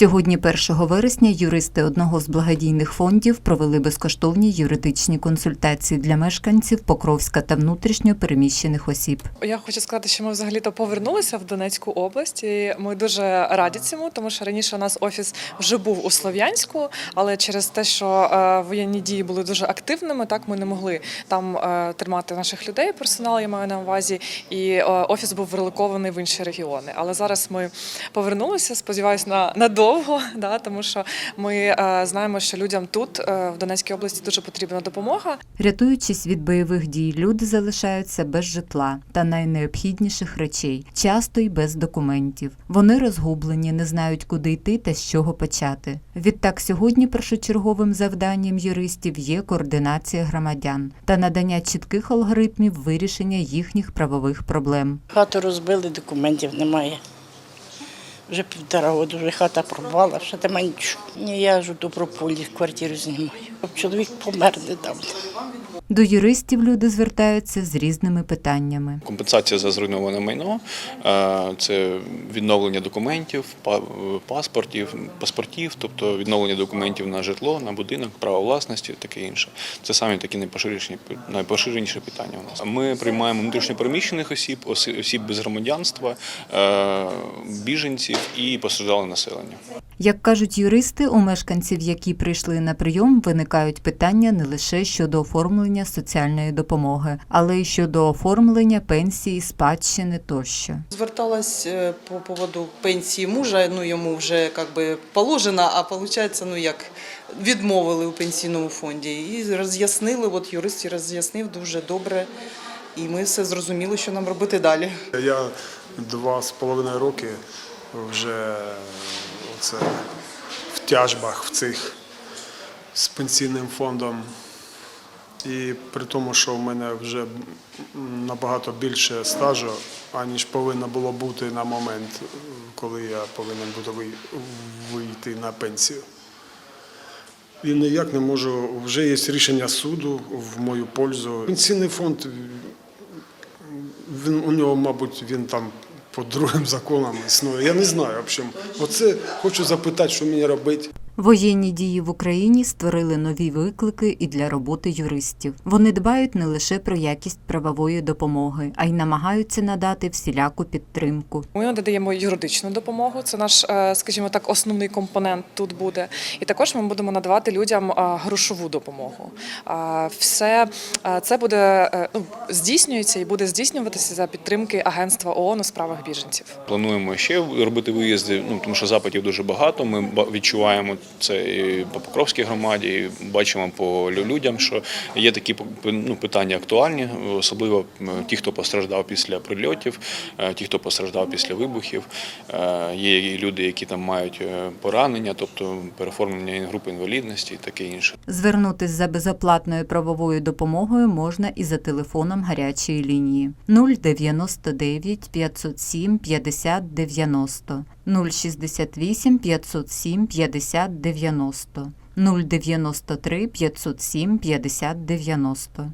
Сьогодні, 1 вересня, юристи одного з благодійних фондів провели безкоштовні юридичні консультації для мешканців Покровська та внутрішньо переміщених осіб. Я хочу сказати, що ми взагалі-то повернулися в Донецьку область. І ми дуже раді цьому, тому що раніше у нас офіс вже був у Слов'янську, але через те, що е, воєнні дії були дуже активними, так ми не могли там е, тримати наших людей. Персонал я маю на увазі, і е, офіс був релокований в інші регіони. Але зараз ми повернулися. Сподіваюся, на надовго, да, тому що ми е, знаємо, що людям тут е, в Донецькій області дуже потрібна допомога. Рятуючись від бойових дій, люди залишаються без житла та найнеобхідніших речей, часто й без документів. Вони розгублені, не знають, куди йти та з чого почати. Відтак, сьогодні першочерговим завданням юристів є координація громадян та надання чітких алгоритмів вирішення їхніх правових проблем. Хату розбили, документів немає. Вже півтора року, вже хата пропала, ще нема нічого. Я ж у Доброполі квартиру знімаю. Чоловік помер недавно. До юристів люди звертаються з різними питаннями. Компенсація за зруйноване майно, е, це відновлення документів, па- паспортів, паспортів, тобто відновлення документів на житло, на будинок, право власності, таке інше. Це самі такі найпоширеніші найпоширеніші питання у нас. Ми приймаємо внутрішньопереміщених осіб, осіб без громадянства, е, біженців і постраждале населення. Як кажуть юристи, у мешканців, які прийшли на прийом, виникають питання не лише щодо оформлення соціальної допомоги, але й щодо оформлення пенсії, спадщини тощо. Зверталась е, по поводу пенсії мужа, ну йому вже як би положено, а виходить, ну як відмовили у пенсійному фонді. І роз'яснили, от юрист роз'яснив дуже добре, і ми все зрозуміли, що нам робити далі. Я два з половиною роки вже оце в тяжбах в цих з пенсійним фондом. І при тому, що в мене вже набагато більше стажу, аніж повинно було бути на момент, коли я повинен буду вийти на пенсію. І ніяк не можу. Вже є рішення суду в мою пользу. Пенсійний фонд він у нього, мабуть, він там по другим законам існує. Я не знаю, в общем. Оце хочу запитати, що мені робити. Воєнні дії в Україні створили нові виклики і для роботи юристів. Вони дбають не лише про якість правової допомоги, а й намагаються надати всіляку підтримку. Ми надаємо юридичну допомогу. Це наш, е, скажімо так, основний компонент тут буде. І також ми будемо надавати людям е, грошову допомогу. Е, Все це буде ну, здійснюється і буде здійснюватися за підтримки Агентства ООН у справах біженців. Плануємо ще робити виїзди, ну тому що запитів дуже багато. Ми відчуваємо це і по Покровській громаді, і бачимо по людям, що є такі ну, питання актуальні, особливо ті, хто постраждав після прильотів, е, ті, хто постраждав після вибухів. Е, Є люди, які там мають е, поранення, тобто переформлення групи інвалідності і таке інше. Звернутись за безоплатною правовою допомогою можна і за телефоном гарячої лінії 099 507 50 90 068 507 50 90 093 507 50 90.